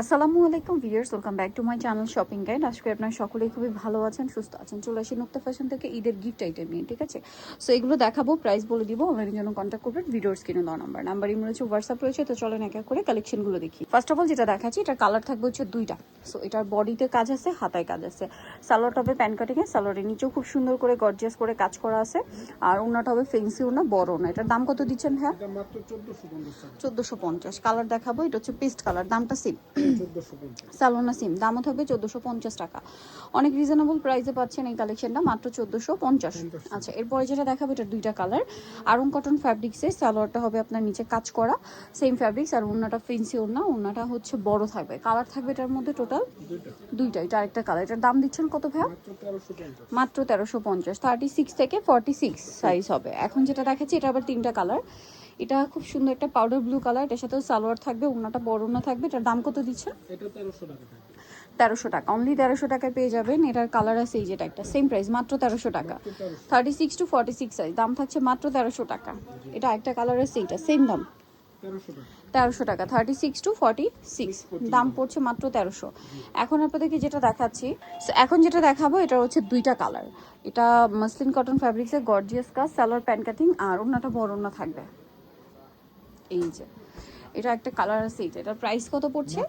আসসালামু আলাইকুম viewers welcome back to my channel shopping guide. আজকে করি আপনারা সকলেই খুবই ভালো আছেন সুস্থ আছেন। চলে আসি মুক্তা ফ্যাশন থেকে ঈদের গিফট আইটেম নিয়ে ঠিক আছে? সো এগুলো দেখাবো প্রাইস বলে দিব আমাদের জন্য কন্ট্যাক্ট করবেন ভিডিওর স্ক্রিনে দেওয়া নাম্বার নাম্বার ইমেল রয়েছে হোয়াটসঅ্যাপ রয়েছে তো চলেন এক এক করে কালেকশনগুলো দেখি। ফার্স্ট অফ অল যেটা দেখাচ্ছি এটা কালার থাকবে হচ্ছে দুইটা। সো এটার বডিতে কাজ আছে হাতায় কাজ আছে। সালোয়ার হবে প্যান কাটিংয়ে সালোয়ারের নিচেও খুব সুন্দর করে গর্জিয়াস করে কাজ করা আছে। আর ওনাটা হবে ফেন্সি ওনা বড় ওনা এটার দাম কত দিচ্ছেন হ্যাঁ চোদ্দশো পঞ্চাশ। কালার দেখাবো এটা হচ্ছে পেস্ট কালার দামটা সেম সালোনা সিম দামও থাকবে চোদ্দোশো পঞ্চাশ টাকা। অনেক রিজনেবল প্রাইসে পাচ্ছেন এই কালেকশনটা মাত্র চোদ্দোশো পঞ্চাশ। আচ্ছা এরপরে যেটা দেখাবো এটা দুইটা কালার আরং কটন ফ্যাব্রিক্সের সালোয়ারটা হবে আপনার নিচে কাজ করা। সেম ফ্যাব্রিক্স আর ওনাটা ফেন্সি ওনা ওনাটা হচ্ছে বড় থাকবে। কালার থাকবে এটার মধ্যে টোটাল দুইটা। এটা আরেকটা কালার এটার দাম দিচ্ছেন কত ভাইয়া? মাত্র তেরোশো পঞ্চাশ। মাত্র তেরোশো পঞ্চাশ। থার্টি সিক্স থেকে ফর্টি সিক্স সাইজ হবে। এখন যেটা দেখাচ্ছি এটা আবার তিনটা কালার এটা খুব সুন্দর একটা পাউডার ব্লু কালার এটার সাথেও সালোয়ার থাকবে ওনাটা বড় ওনা থাকবে এটার দাম কত দিচ্ছেন? এটা তেরোশো টাকা অনলি তেরোশো টাকায় পেয়ে যাবেন এটার কালার আছে এই যেটা একটা সেম প্রাইস মাত্র তেরোশো টাকা। Thirty six to forty six size দাম থাকছে মাত্র তেরোশো টাকা। এটা একটা কালার আছে এইটা সেম দাম। তেরোশো টাকা। Thirty six to forty six দাম পড়ছে মাত্র তেরোশো। এখন আপনাদেরকে যেটা দেখাচ্ছি এখন যেটা দেখাবো এটা হচ্ছে দুইটা কালার এটা মাসলিন কটন ফ্যাব্রিক্সের গর্জিয়াস কাজ সালোয়ার প্যান্ট কাটিং আর অন্যটা বড় অন্য থাকবে। এই যে এটা একটা কালার আছে এটা। এটার প্রাইস কত পড়ছে?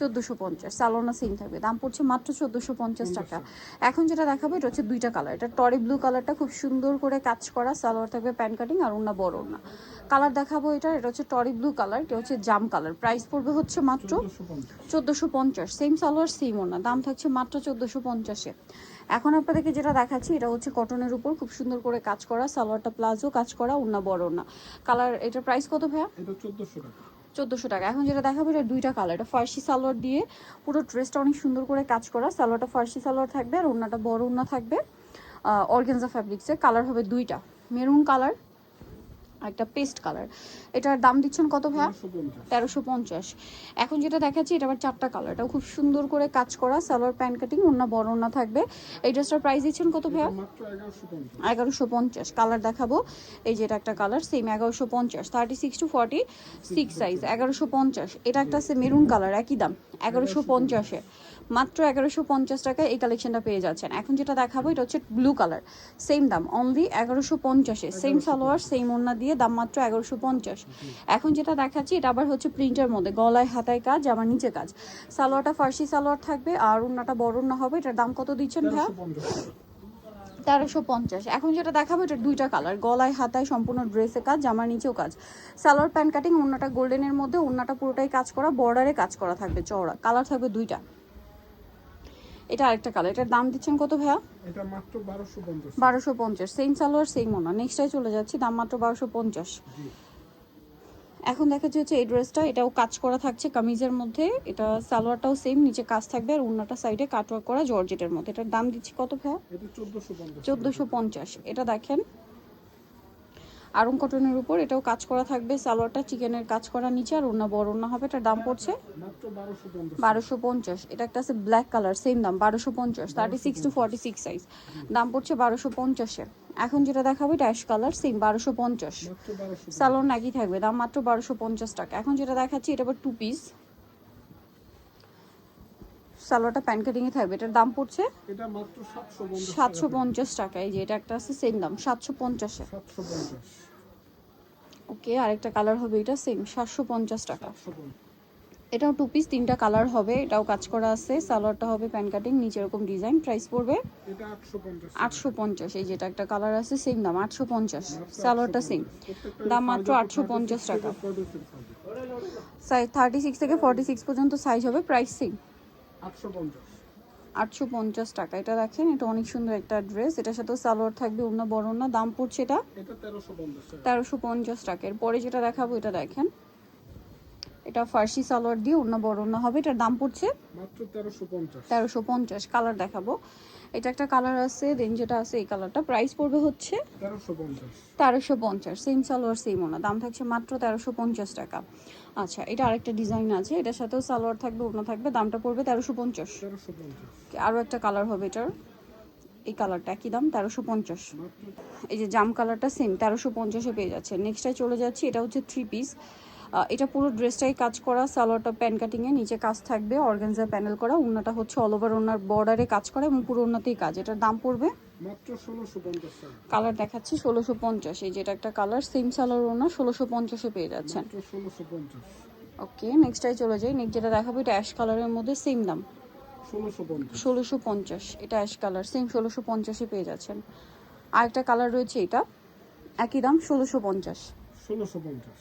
চোদ্দশো পঞ্চাশ সালোনা সেম থাকবে। দাম পড়ছে মাত্র চোদ্দোশো পঞ্চাশ টাকা। এখন যেটা দেখাবো এটা হচ্ছে দুইটা কালার এটা টরি ব্লু কালারটা খুব সুন্দর করে কাজ করা। সালোয়ার থাকবে প্যান্ট কাটিং আর অন্য বড় না কালার দেখাবো এটা এটা হচ্ছে টরি ব্লু কালার এটা হচ্ছে জাম কালার প্রাইস পড়বে হচ্ছে মাত্র চোদ্দশো পঞ্চাশ। চোদ্দোশো পঞ্চাশ। সেম সালোয়ার সেম ওনা দাম থাকছে মাত্র চোদ্দোশো পঞ্চাশে। এখন আপনাদেরকে যেটা দেখাচ্ছি এটা হচ্ছে কটনের উপর খুব সুন্দর করে কাজ করা সালোয়ারটা প্লাজো কাজ করা ওনা বড় না কালার এটার প্রাইস কত ভাইয়া? এটা চোদ্দশো টাকা। চোদ্দোশো টাকা। এখন যেটা দেখাবো এটা দুইটা কালার এটা ফার্সি সালোয়ার দিয়ে পুরো ড্রেসটা অনেক সুন্দর করে কাজ করা। সালোয়ারটা ফার্সি সালোয়ার থাকবে আর ওনাটা বড় ওনা থাকবে। অর্গেনজা ফ্যাব্রিক্সের কালার হবে দুইটা। মেরুন কালার একটা পেস্ট কালার। এটার দাম দিচ্ছেন কত ভাইয়া? তেরোশো পঞ্চাশ। এখন যেটা দেখাচ্ছি এটা আবার চারটা কালার। এটাও খুব সুন্দর করে কাজ করা সালোয়ার প্যান্ট কাটিং অন্য বড় ওনা থাকবে। এই ড্রেসটার প্রাইস দিচ্ছেন কত ভাইয়া? এগারোশো পঞ্চাশ। কালার দেখাবো। এই যেটা একটা কালার সেম এগারোশো পঞ্চাশ। Thirty six to forty six size এগারোশো পঞ্চাশ। এটা একটা আছে মেরুন কালার একই দাম এগারোশো পঞ্চাশে। মাত্র এগারোশো পঞ্চাশ টাকায় এই কালেকশনটা পেয়ে যাচ্ছেন। এখন যেটা দেখাবো এটা হচ্ছে ব্লু কালার সেম দাম অনলি এগারোশো পঞ্চাশে। সেম সালোয়ার সেম ওন্না দিয়ে দাম মাত্র এগারোশো পঞ্চাশ। এখন যেটা দেখাচ্ছি এটা আবার হচ্ছে প্রিন্টের মধ্যে গলায় হাতায় কাজ আমার নিচে কাজ। সালোয়ারটা ফার্সি সালোয়ার থাকবে আর ওন্নাটা বড় ওন্না হবে এটার দাম কত দিচ্ছেন ভাইয়া? পঞ্চাশ। তেরোশো পঞ্চাশ। এখন যেটা দেখাবো এটা দুইটা কালার গলায় হাতায় সম্পূর্ণ ড্রেসে কাজ জামার নিচেও কাজ। সালোয়ার প্যান্ট কাটিং অন্যটা গোল্ডেনের মধ্যে অন্যটা পুরোটাই কাজ করা বর্ডারে কাজ করা থাকবে চওড়া। কালার থাকবে দুইটা। এটা আরেকটা কালার এটার দাম দিচ্ছেন কত ভাইয়া? এটা মাত্র বারোশো পঞ্চাশ। বারোশো পঞ্চাশ। সেম সালোয়ার সেম ওনা। নেক্সটাই চলে যাচ্ছি দাম মাত্র বারোশো পঞ্চাশ। জি। এখন দেখা যাচ্ছে এই ড্রেসটা এটাও কাজ করা থাকছে কামিজের মধ্যে। এটা সালোয়ারটাও সেম নিচে কাজ থাকবে আর অন্যটা সাইডে কাটওয়ার্ক করা জর্জেটের মধ্যে। এটার দাম দিচ্ছি কত ভাইয়া? এটা চোদ্দশো পঞ্চাশ। চোদ্দোশো পঞ্চাশ। এটা দেখেন। আরং কটনের উপর, এটাও কাজ করা থাকবে। সালোয়ারটা চিকেনের কাজ করা নিচে, আর অন্য বড় অন্য হবে, এটার দাম পড়ছে বারোশো পঞ্চাশ। এটা একটা আছে ব্ল্যাক কালার সেম দাম, বারোশো পঞ্চাশ thirty six to forty six size দাম পড়ছে বারোশো পঞ্চাশে এখন যেটা দেখাবো, এটা অ্যাশ কালার সেম বারোশো পঞ্চাশ। সালোয়ার নাকি থাকবে, দাম মাত্র বারোশো পঞ্চাশ টাকা। এখন যেটা দেখাচ্ছি, এটা আবার টু পিস সালোয়ারটা প্যান কাটিংয়ে থাকবে এটার দাম পড়ছে এটা মাত্র সাতশো পঞ্চাশ সাতশো পঞ্চাশ টাকা এই যে এটা একটা আছে সেম দাম সাতশো পঞ্চাশে। সাতশো পঞ্চাশ। ওকে আরেকটা কালার হবে এটা সেম সাতশো পঞ্চাশ টাকা। সাতশো পঞ্চাশ। এটাও টু পিস তিনটা কালার হবে এটাও কাজ করা আছে সালোয়ারটা হবে প্যান কাটিং নিচে এরকম ডিজাইন প্রাইস পড়বে এটা আটশো পঞ্চাশ আটশো পঞ্চাশ এই যেটা একটা কালার আছে সেম দাম আটশো পঞ্চাশ সালোয়ারটা সেম দাম মাত্র আটশো পঞ্চাশ টাকা। সাইজ থার্টি সিক্স থেকে ফর্টি সিক্স পর্যন্ত সাইজ হবে প্রাইস সেম আটশো পঞ্চাশ। টাকা। এটা দেখেন এটা অনেক সুন্দর একটা ড্রেস এটার সাথেও সালোয়ার থাকবে অন্য বড় না দাম পড়ছে এটা? তেরোশো পঞ্চাশ টাকা। এরপরে যেটা দেখাবো এটা দেখেন। এটা ফার্সি সালোয়ার দিয়ে অন্য বড় না হবে। এটার দাম পড়ছে? তেরোশো পঞ্চাশ। কালার দেখাবো। এটা একটা কালার আছে দেন যেটা আছে এই কালারটা প্রাইস পড়বে হচ্ছে তেরোশো পঞ্চাশ। সেম সালোয়ার সেম ওনা দাম থাকছে মাত্র তেরোশো পঞ্চাশ টাকা। আচ্ছা এটা আরেকটা ডিজাইন আছে এটার সাথেও সালোয়ার থাকবে ওনা থাকবে দামটা পড়বে তেরোশো পঞ্চাশ। আরও একটা কালার হবে এটার। এই কালারটা একই দাম তেরোশো পঞ্চাশ। এই যে জাম কালারটা সেম তেরোশো পঞ্চাশে পেয়ে যাচ্ছে। নেক্সটটায় চলে যাচ্ছি এটা হচ্ছে থ্রি পিস এটা পুরো ড্রেসটাই কাজ করা সালোয়ারটা প্যান কাটিংয়ে নিচে কাজ থাকবে অর্গানজা প্যানেল করা উন্নাটা হচ্ছে অল ওভার ওনার বর্ডারে কাজ করা এবং পুরো উন্নতেই কাজ। এটার দাম পড়বে? কালার দেখাচ্ছি ষোলোশো পঞ্চাশ। এই যেটা একটা কালার সেম সালোয়ার ওনা ষোলোশো পঞ্চাশে পেয়ে যাচ্ছেন। ওকে নেক্সটটাই চলে যাই। নেক্সট যেটা দেখাবো এটা অ্যাশ কালারের মধ্যে সেম দাম। ষোলোশো পঞ্চাশ। ষোলোশো পঞ্চাশ এটা অ্যাশ কালার সেম ষোলোশো পঞ্চাশে পেয়ে যাচ্ছেন। আরেকটা কালার রয়েছে এটা একই দাম ষোলোশো পঞ্চাশ। ষোলোশো পঞ্চাশ।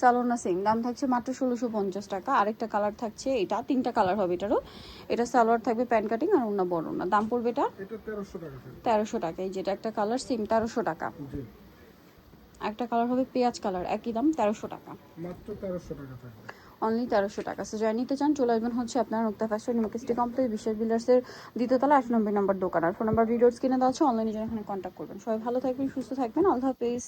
সালোনা সেম দাম থাকছে মাত্র ষোলোশো পঞ্চাশ টাকা। আরেকটা কালার থাকছে এটা। তিনটা কালার হবে এটারও। এটা সালোয়ার থাকবে প্যান কাটিং আর অন্য বড় না দাম পড়বে এটা তেরোশো টাকা এই যেটা একটা কালার সেম তেরোশো টাকা। একটা কালার হবে পেঁয়াজ কালার একই দাম তেরোশো টাকা। মাত্র তেরোশো টাকা অনলি তেরোশো টাকা। সো যারা নিতে চান চলে আসবেন হচ্ছে আপনার মুক্তা ফ্যাশন নিমকিস্টি কমপ্লেক্স বিশেষ বিল্ডার্সের দ্বিতীয়তলা আট নম্বর নাম্বার দোকান। আর ফোন নাম্বার ভিডিওস কিনে দেওয়া আছে। অনলাইনে যেন এখানে কন্ট্যাক্ট করবেন। সবাই ভালো থাকবেন সুস্থ থাকবেন। আল্লাহ হাফেজ